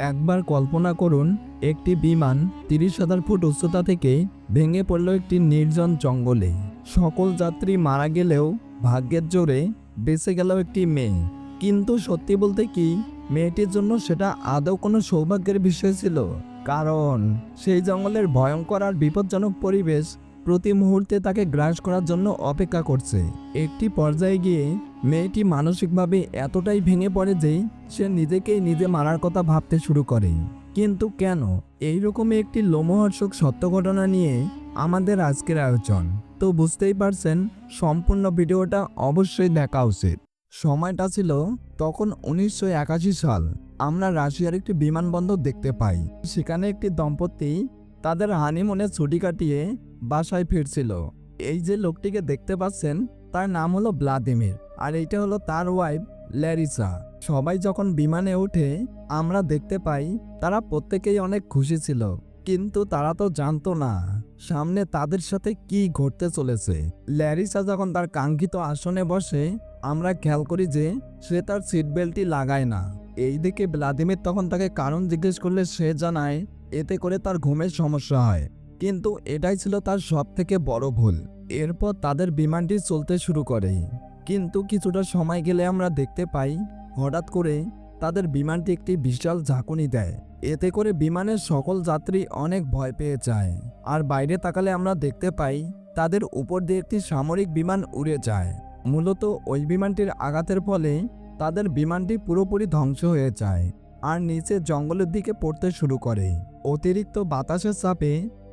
একবার কল্পনা করুন, একটি বিমান তিরিশ হাজার ফুট উচ্চতা থেকে ভেঙে পড়ল একটি নির্জন জঙ্গলে। সকল যাত্রী মারা গেলেও ভাগ্যের জোরে বেঁচে গেল একটি মেয়ে। কিন্তু সত্যি বলতে কি, মেয়েটির জন্য সেটা আদৌ কোনো সৌভাগ্যের বিষয় ছিল? কারণ সেই জঙ্গলের ভয়ঙ্কর আর বিপজ্জনক পরিবেশ প্রতি মুহূর্তে তাকে গ্রাস করার জন্য অপেক্ষা করছে। একটি পর্যায়ে গিয়ে মেয়েটি মানসিকভাবে এতটাই ভেঙে পড়ে যে সে নিজেকেই নিজে মারার কথা ভাবতে শুরু করে। কিন্তু কেন? এইরকমই একটি লোমহর্ষক সত্য ঘটনা নিয়ে আমাদের আজকের আয়োজন। তো বুঝতেই পারছেন, সম্পূর্ণ ভিডিওটা অবশ্যই দেখা উচিত। সময়টা ছিল তখন উনিশশো একাশি সাল। আমরা রাশিয়ার একটি বিমানবন্দর দেখতে পাই। সেখানে একটি দম্পতি তাদের হানিমুনে ছুটি কাটিয়ে বাসায় ফিরছিল। এই যে লোকটিকে দেখতে পাচ্ছেন, তার নাম হলো ভ্লাদিমির। আর এইটা হলো তার ওয়াইফ ল্যারিসা। সবাই যখন বিমানে ওঠে আমরা দেখতে পাই, তারা প্রত্যেকেই অনেক খুশি ছিল। কিন্তু তারা তো জানতো না সামনে তাদের সাথে কি ঘটতে চলেছে। ল্যারিসা যখন তার কাঙ্ক্ষিত আসনে বসে, আমরা খেয়াল করি যে সে তার সিট বেল্টটি লাগায় না। এই দিকে ভ্লাদিমির তখন তাকে কারণ জিজ্ঞেস করলে সে জানায়, এতে করে তার ঘুমের সমস্যা হয়। কিন্তু এটাই ছিল তার সব থেকে বড় ভুল। এরপর তাদের বিমানটি চলতে শুরু করে। কিন্তু কিছুটা সময় গেলে আমরা দেখতে পাই, হঠাৎ করে তাদের বিমানটি একটি বিশাল ঝাঁকুনি দেয়। এতে করে বিমানের সকল যাত্রী অনেক ভয় পেয়ে যায়। আর বাইরে তাকালে আমরা দেখতে পাই, তাদের উপর দিয়ে একটি সামরিক বিমান উড়ে যায়। মূলত ওই বিমানটির আঘাতের ফলে তাদের বিমানটি পুরোপুরি ধ্বংস হয়ে যায় আর নিচে জঙ্গলের দিকে পড়তে শুরু করে। অতিরিক্ত বাতাসের চাপে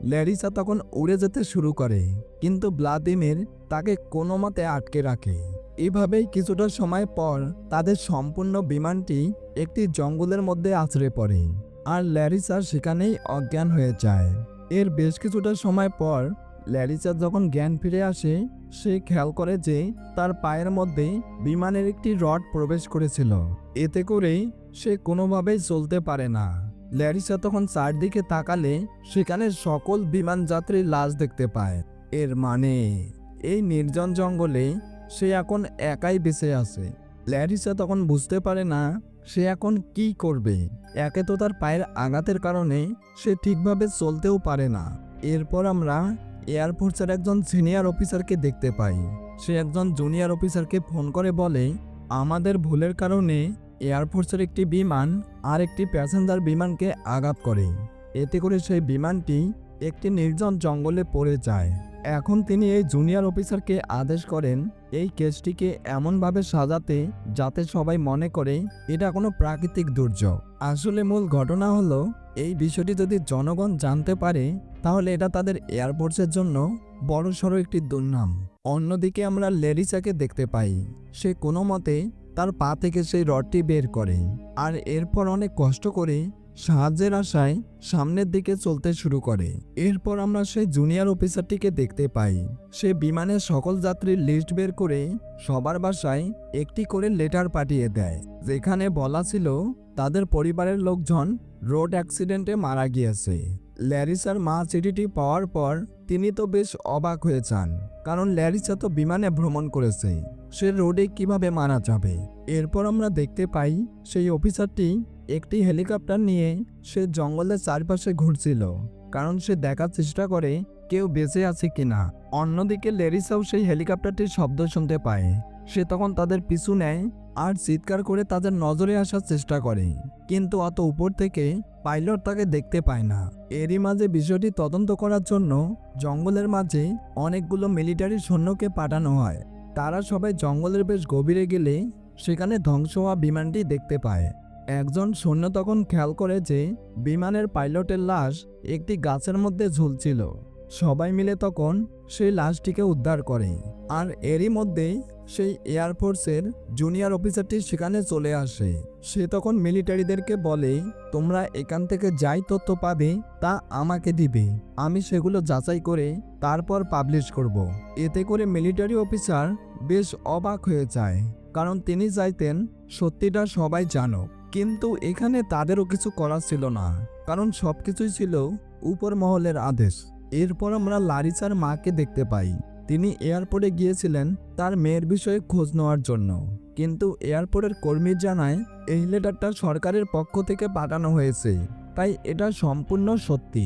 ল্যারিসা তখন উড়ে যেতে শুরু করে, কিন্তু ভ্লাদিমির তাকে কোনো মতে আটকে রাখে। এভাবেই কিছুটা সময় পর তাদের সম্পূর্ণ বিমানটি একটি জঙ্গলের মধ্যে আছড়ে পড়ে আর ল্যারিসা সেখানেই অজ্ঞান হয়ে যায়। এর বেশ কিছুটা সময় পর ল্যারিসা যখন জ্ঞান ফিরে আসে, সে খেয়াল করে যে তার পায়ের মধ্যে বিমানের একটি রড প্রবেশ করেছিল। এতে করে সে কোনোভাবেই চলতে পারে না। ল্যারিসা তখন চারদিকে তাকালে সেখানে সকল বিমান যাত্রীর লাশ দেখতে পায়। এর মানে এই নির্জন জঙ্গলে সে এখন একাই বেঁচে আছে। ল্যারিসা তখন বুঝতে পারে না সে এখন কি করবে। একে তো তার পায়ের আঘাতের কারণে সে ঠিকভাবে চলতেও পারে না। এরপর আমরা এয়ারফোর্সের একজন সিনিয়র অফিসারকে দেখতে পাই। সে একজন জুনিয়র অফিসারকে ফোন করে বলে, আমাদের ভুলের কারণে এয়ারফোর্সের একটি বিমান আর একটি প্যাসেঞ্জার বিমানকে আঘাত করে। এতে করে সেই বিমানটি একটি নির্জন জঙ্গলে পড়ে যায়। এখন তিনি এই জুনিয়র অফিসারকে আদেশ করেন এই কেসটিকে এমনভাবে সাজাতে যাতে সবাই মনে করে এটা কোনো প্রাকৃতিক দুর্যোগ। আসলে মূল ঘটনা হলো, এই বিষয়টি যদি জনগণ জানতে পারে, তাহলে এটা তাদের এয়ারফোর্সের জন্য বড়সড় একটি দুর্নাম। অন্যদিকে আমরা লেরিসাকে দেখতে পাই। সে কোনো মতে তার পা থেকে সেই রডটি বের করে। আর এরপর অনেক কষ্ট করে সাহায্যের আশায় সামনের দিকে চলতে শুরু করে। এরপর আমরা সেই জুনিয়র অফিসারটিকে দেখতে পাই। সে বিমানের সকল যাত্রীর লিস্ট বের করে সবার বাসায় একটি করে লেটার পাঠিয়ে দেয়, যেখানে বলা ছিল তাদের পরিবারের লোকজন রোড অ্যাক্সিডেন্টে মারা গিয়েছে। ল্যারিসার মা চিঠিটি পাওয়ার পর তিনি তো বেশ অবাক হয়ে যান, কারণ ল্যারিসা তো বিমানে ভ্রমণ করেছে, সে রোডে কীভাবে মারা যাবে? এরপর আমরা দেখতে পাই সেই অফিসারটি একটি হেলিকপ্টার নিয়ে সে জঙ্গলের চারপাশে ঘুরছিল, কারণ সে দেখার চেষ্টা করে কেউ বেঁচে আছে কিনা। অন্যদিকে লেরিসাও সেই হেলিকপ্টারটির শব্দ শুনতে পায়। সে তখন তাদের পিছু নেয় আর চিৎকার করে তাদের নজরে আসার চেষ্টা করে, কিন্তু অত উপর থেকে পাইলট তাকে দেখতে পায় না। এরই মাঝে বিষয়টি তদন্ত করার জন্য জঙ্গলের মাঝে অনেকগুলো মিলিটারি সৈন্যকে পাঠানো হয়। তারা সবাই জঙ্গলের বেশ গভীরে গেলে সেখানে ধ্বংস হওয়া বিমানটি দেখতে পায়। একজন সৈন্য তখন খেয়াল করে যে বিমানের পাইলটের লাশ একটি গাছের মধ্যে ঝুলছিল। সবাই মিলে তখন সেই লাশটিকে উদ্ধার করে। আর এরই মধ্যেই সেই এয়ারফোর্সের জুনিয়র অফিসারটি সেখানে চলে আসে। সে তখন মিলিটারিদেরকে বলে, তোমরা এখান থেকে যাই তথ্য পাবে, তা আমাকে দিবে। আমি সেগুলো যাচাই করে তারপর পাবলিশ করব। এতে করে মিলিটারি অফিসার বেশ অবাক হয়ে যায়, কারণ তিনি চাইতেন সত্যিটা সবাই জানুক। কিন্তু এখানে তাদেরও কিছু করার ছিল না, কারণ সব কিছুই ছিল উপর মহলের আদেশ। এরপর আমরা লারিসার মাকে দেখতে পাই। তিনি এয়ারপোর্টে গিয়েছিলেন তার মেয়ের বিষয়ে খোঁজ নেওয়ার জন্য। কিন্তু এয়ারপোর্টের কর্মী জানায়, এই লেটারটা সরকারের পক্ষ থেকে পাঠানো হয়েছে। তাই এটা সম্পূর্ণ সত্যি।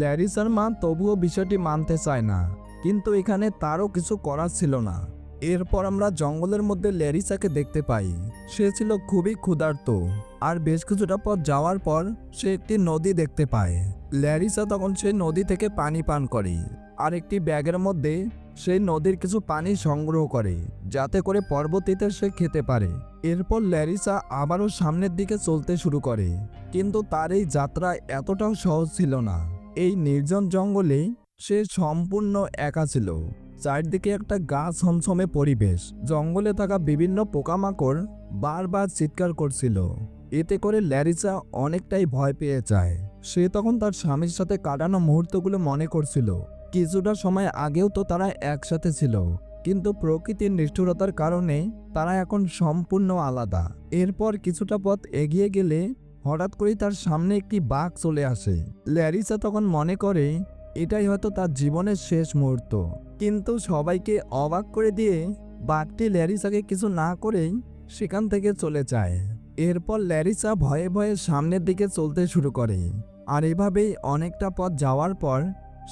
ল্যারিসার মা তবুও বিষয়টি মানতে চায় না, কিন্তু এখানে তারও কিছু করার ছিল না। এরপর আমরা জঙ্গলের মধ্যে ল্যারিসাকে দেখতে পাই। সে ছিল খুবই ক্ষুধার্ত। আর বেশ কিছুটা পথ যাওয়ার পর সে একটি নদী দেখতে পায়। ল্যারিসা তখন সেই নদী থেকে পানি পান করে। আর একটি ব্যাগের মধ্যে সেই নদীর কিছু পানি সংগ্রহ করে, যাতে করে পরবর্তীতে সে খেতে পারে। এরপর ল্যারিসা আবারও সামনের দিকে চলতে শুরু করে। কিন্তু তার এই যাত্রা এতটাও সহজ ছিল না। এই নির্জন জঙ্গলে সে সম্পূর্ণ একা ছিল। চারদিকে একটা গা ছমছমে পরিবেশ। জঙ্গলে থাকা বিভিন্ন পোকামাকড় বারবার চিৎকার করছিল। এতে করে ল্যারিসা অনেকটাই ভয় পেয়ে যায়। সে তখন তার স্বামীর সাথে কাটানো মুহূর্তগুলো মনে করছিল। কিছুটা সময় আগেও তো তারা একসাথে ছিল, কিন্তু প্রকৃতির নিষ্ঠুরতার কারণে তারা এখন সম্পূর্ণ আলাদা। এরপর কিছুটা পথ এগিয়ে গেলে হঠাৎ করেই তার সামনে একটি বাঘ চলে আসে। ল্যারিসা তখন মনে করে এটাই হয়তো তার জীবনের শেষ মুহূর্ত। কিন্তু সবাইকে অবাক করে দিয়ে বাঘটি ল্যারিসাকে কিছু না করেই সেখান থেকে চলে যায়। এরপর ল্যারিসা ভয়ে ভয়ে সামনের দিকে চলতে শুরু করে। আর এভাবেই অনেকটা পথ যাওয়ার পর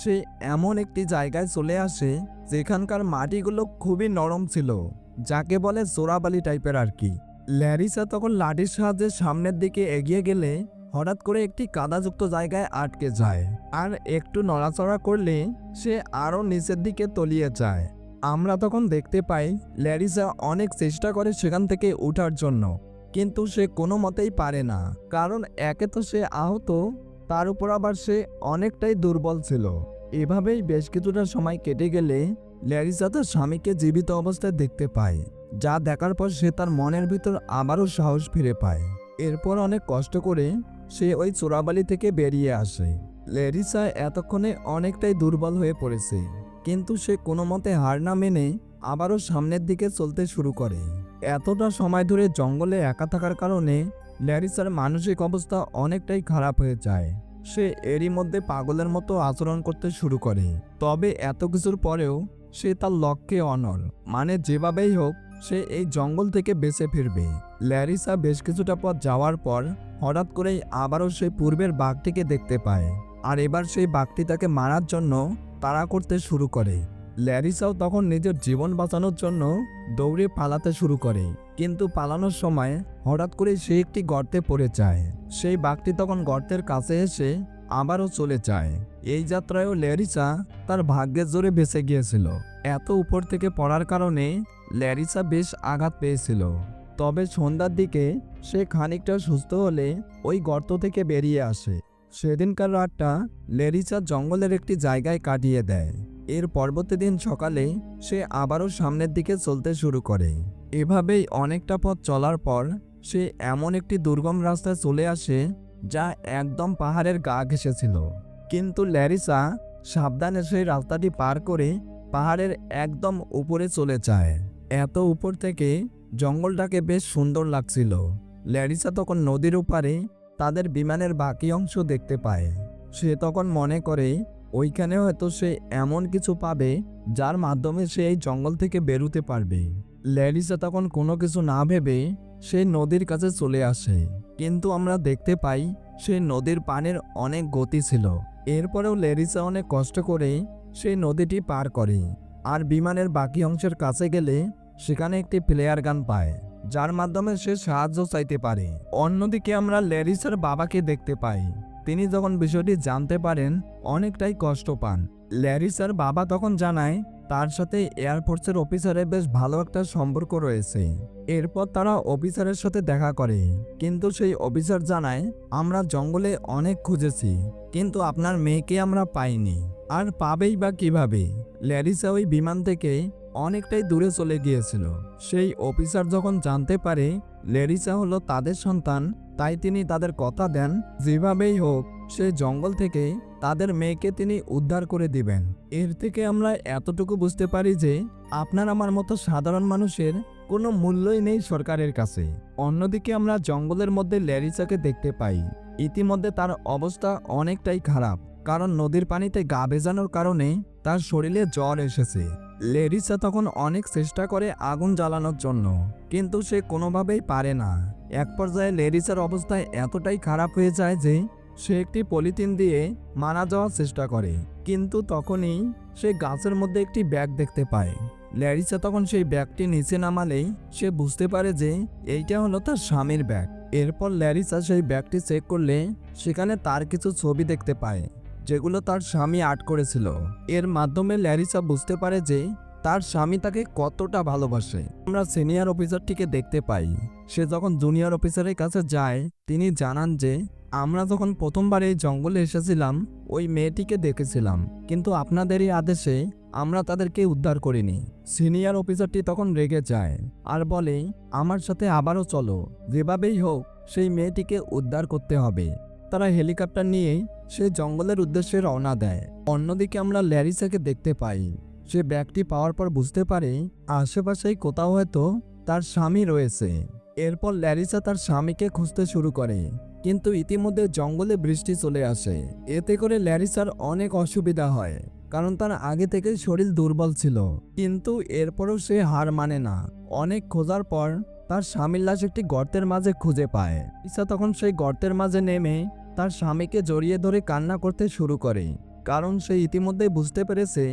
সে এমন একটি জায়গায় চলে আসে, যেখানকার মাটিগুলো খুবই নরম ছিল, যাকে বলে জোড়াবালি টাইপের আর কি। ল্যারিসা তখন লাঠির সাহায্যে সামনের দিকে এগিয়ে গেলে হঠাৎ করে একটি কাদাযুক্ত জায়গায় আটকে যায় আর একটু নড়াচড়া করলে সে আরও নিচের দিকে তলিয়ে যায়। আমরা তখন দেখতে পাই, ল্যারিসা অনেক চেষ্টা করে সেখান থেকে ওঠার জন্য, কিন্তু সে কোনো মতেই পারে না, কারণ একে তো সে আহত, তার উপর আবার সে অনেকটাই দুর্বল ছিল। এভাবেই বেশ কিছুটা সময় কেটে গেলে ল্যারিসা তার স্বামীকে জীবিত অবস্থায় দেখতে পায়, যা দেখার পর সে তার মনের ভিতর আবারও সাহস ফিরে পায়। এরপর অনেক কষ্ট করে সে ওই চোরাবালি থেকে বেরিয়ে আসে। ল্যারিসা এতক্ষণে অনেকটাই দুর্বল হয়ে পড়েছে, কিন্তু সে কোনো মতে হার না মেনে আবারও সামনের দিকে চলতে শুরু করে। এতটা সময় ধরে জঙ্গলে একা থাকার কারণে ল্যারিসার মানসিক অবস্থা অনেকটাই খারাপ হয়ে যায়। সে এরই মধ্যে পাগলের মতো আচরণ করতে শুরু করে, তবে এত কিছুর পরেও সে তার লক্ষ্যে অনর মানে যেভাবেই হোক সে এই জঙ্গল থেকে বেঁচে ফিরবে। ল্যারিসা বেশ কিছুটা পথ যাওয়ার পর হঠাৎ করেই আবারও সেই পূর্বের বাঘটিকে দেখতে পায়। আর এবার সেই বাঘটি তাকে মারার জন্য তাড়া করতে শুরু করে। ল্যারিসাও তখন নিজের জীবন বাঁচানোর জন্য দৌড়ে পালাতে শুরু করে। কিন্তু পালানোর সময় হঠাৎ করে সে একটি গর্তে পড়ে যায়। সেই বাঘটি তখন গর্তের কাছে এসে আবারও চলে যায়। এই যাত্রায়ও ল্যারিসা তার ভাগ্যের জোরে বেঁচে গিয়েছিল। এত উপর থেকে পড়ার কারণে ল্যারিসা বেশ আঘাত পেয়েছিল। তবে সন্ধ্যার দিকে সে খানিকটা সুস্থ হলে ওই গর্ত থেকে বেরিয়ে আসে। সেদিনকার রাতটা লেরিসা জঙ্গলের একটি জায়গায় কাটিয়ে দেয়। এর পরবর্তী দিন সকালে সে আবারও সামনের দিকে চলতে শুরু করে। এভাবেই অনেকটা পথ চলার পর সে এমন একটি দুর্গম রাস্তায় চলে আসে যা একদম পাহাড়ের গা ঘেসেছিল কিন্তু ল্যারিসা সাবধানে সেই রাস্তাটি পার করে পাহাড়ের একদম উপরে চলে যায়। এত উপর থেকে জঙ্গলটাকে বেশ সুন্দর লাগছিল। ল্যারিসা তখন নদীর ওপারে তাদের বিমানের বাকি অংশ দেখতে পায়। সে তখন মনে করে ওইখানে হয়তো সে এমন কিছু পাবে যার মাধ্যমে সে এই জঙ্গল থেকে বেরোতে পারবে। ল্যারিসা তখন কোনো কিছু না ভেবে সে নদীর কাছে চলে আসে। কিন্তু আমরা দেখতে পাই, সে নদীর পানের অনেক গতি ছিল। এরপরেও লেরিসা অনেক কষ্ট করে সেই নদীটি পার করে। আর বিমানের বাকি অংশের কাছে গেলে সেখানে একটি প্লেয়ার গান পায়, যার মাধ্যমে সে সাহায্য চাইতে পারে। অন্যদিকে আমরা লেরিসের বাবাকে দেখতে পাই। তিনি যখন বিষয়টি জানতে পারেন, অনেকটাই কষ্ট পান। ল্যারিসার বাবা তখন জানায়, তার সাথে এয়ারফোর্সের অফিসারের বেশ ভালো একটা সম্পর্ক রয়েছে। এরপর তারা অফিসারের সাথে দেখা করে। কিন্তু সেই অফিসার জানায়, আমরা জঙ্গলে অনেক খুঁজেছি, কিন্তু আপনার মেয়েকে আমরা পাইনি। আর পাবেই বা কীভাবে? ল্যারিসা ওই বিমান থেকে অনেকটাই দূরে চলে গিয়েছিল। সেই অফিসার যখন জানতে পারে লেরিসা হলো তাদের সন্তান, তাই তিনি তাদের কথা দেন, যেভাবেই হোক, সে জঙ্গল থেকে তাদের মেয়েকে তিনি উদ্ধার করে দিবেন। এর থেকে আমরা এতটুকু বুঝতে পারি যে আপনার আমার মতো সাধারণ মানুষের কোনো মূল্যই নেই সরকারের কাছে। অন্যদিকে আমরা জঙ্গলের মধ্যে ল্যারিসাকে দেখতে পাই। ইতিমধ্যে তার অবস্থা অনেকটাই খারাপ, কারণ নদীর পানিতে গা ভেজানোর কারণে তার শরীরে জ্বর এসেছে। লেরিসা তখন অনেক চেষ্টা করে আগুন জ্বালানোর জন্য, কিন্তু সে কোনোভাবেই পারে না। এক পর্যায়ে লেরিসার অবস্থায় এতটাই খারাপ হয়ে যায় যে, সে একটি পলিথিন দিয়ে মারা যাওয়ার চেষ্টা করে, কিন্তু তখনই সে গাছের মধ্যে একটি ব্যাগ দেখতে পায়। ল্যারিসা তখন সেই ব্যাগটি নিচে নামালেই সে বুঝতে পারে যে, এইটা হলো তার স্বামীর ব্যাগ। এরপর ল্যারিসা সেই ব্যাগটি চেক করলে সেখানে তার কিছু ছবি দেখতে পায়। যেগুলো তার স্বামী আর্ট করেছিল। এর মাধ্যমে ল্যারিসা বুঝতে পারে যে তার স্বামী তাকে কতটা ভালোবাসে। আমরা সিনিয়র অফিসারটিকে দেখতে পাই। সে যখন জুনিয়র অফিসারের কাছে যায়, তিনি জানান যে, আমরা যখন প্রথমবার এই জঙ্গলে এসেছিলাম, ওই মেয়েটিকে দেখেছিলাম। কিন্তু আপনাদেরই আদেশে আমরা তাদেরকে উদ্ধার করিনি। সিনিয়র অফিসারটি তখন রেগে যায় আর বলে, আমার সাথে আবারও চলো। যেভাবেই হোক, সেই মেয়েটিকে উদ্ধার করতে হবে। তারা হেলিকপ্টার নিয়ে সে জঙ্গলের উদ্দেশ্যে রওনা দেয়। অন্যদিকে আমরা ল্যারিসাকে দেখতে পাই। সে ব্যাগটি পাওয়ার পর বুঝতে পারে আশেপাশেই কোথাও হয়তো তার স্বামী রয়েছে। এরপর ল্যারিসা তার স্বামীকে খুঁজতে শুরু করে। কিন্তু ইতিমধ্যে জঙ্গলে বৃষ্টি চলে আসে। এতে করে ল্যারিসার অনেক অসুবিধা হয়, কারণ তার আগে থেকে শরীর দুর্বল ছিল। কিন্তু এরপরও সে হার মানে না। অনেক খোঁজার পর তার স্বামীর লাশ একটি গর্তের মাঝে খুঁজে পায়। ইসা তখন সেই গর্তের মাঝে নেমে তার স্বামীকে জড়িয়ে ধরে কান্না করতে শুরু করে, কারণ সে ইতিমধ্যে বুঝতে পেরেছে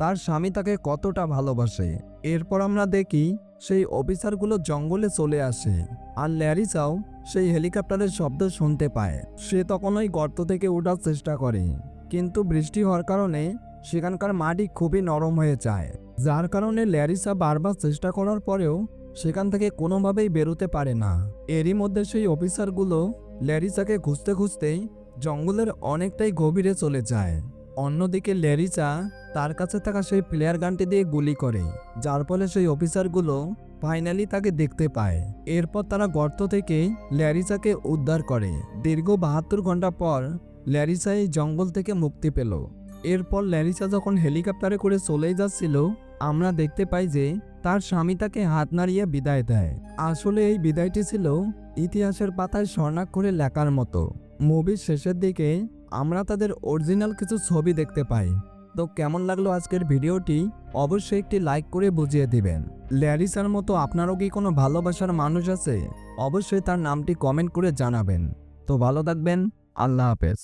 তার স্বামী তাকে কতটা ভালোবাসে। এরপর আমরা দেখি সেই অফিসারগুলো জঙ্গলে চলে আসে আর ল্যারিসাও সেই হেলিকপ্টারের শব্দ শুনতে পায়। সে তখন ওই গর্ত থেকে ওঠার চেষ্টা করে, কিন্তু বৃষ্টি হওয়ার কারণে সেখানকার মাটি খুবই নরম হয়ে যায়। যার কারণে ল্যারিসা বারবার চেষ্টা করার পরেও সেখান থেকে কোনোভাবেই বেরোতে পারে না। এরই মধ্যে সেই অফিসারগুলো ল্যারিসাকে খুঁজতে খুঁজতেই জঙ্গলের অনেকটাই গভীরে চলে যায়। অন্যদিকে ল্যারিসা তার কাছে থাকা সেই প্লেয়ার গানটি দিয়ে গুলি করে, যার ফলে সেই অফিসারগুলো ফাইনালি তাকে দেখতে পায়। এরপর তারা গর্ত থেকে ল্যারিসাকে উদ্ধার করে। দীর্ঘ বাহাত্তর ঘণ্টা পর ল্যারিসা এই জঙ্গল থেকে মুক্তি পেল। এরপর ল্যারিসা যখন হেলিকপ্টারে করে চলেই যাচ্ছিল, আমরা দেখতে পাই যে তার স্বামী তাকে হাত নাড়িয়ে বিদায় দেয়। আসলে এই বিদায়টি ছিল ইতিহাসের পাতায় স্বর্ণাক্ষরে লেখার মতো। মুভির শেষের দিকে আমরা তাদের অরিজিনাল কিছু ছবি দেখতে পাই। তো কেমন লাগল আজকের ভিডিওটি? অবশ্যই একটি লাইক করে বুঝিয়ে দিবেন। ল্যারিসার মতো আপনারও কি কোনো ভালোবাসার মানুষ আছে? অবশ্যই তার নামটি কমেন্ট করে জানাবেন। তো ভালো থাকবেন। আল্লাহ হাফেজ।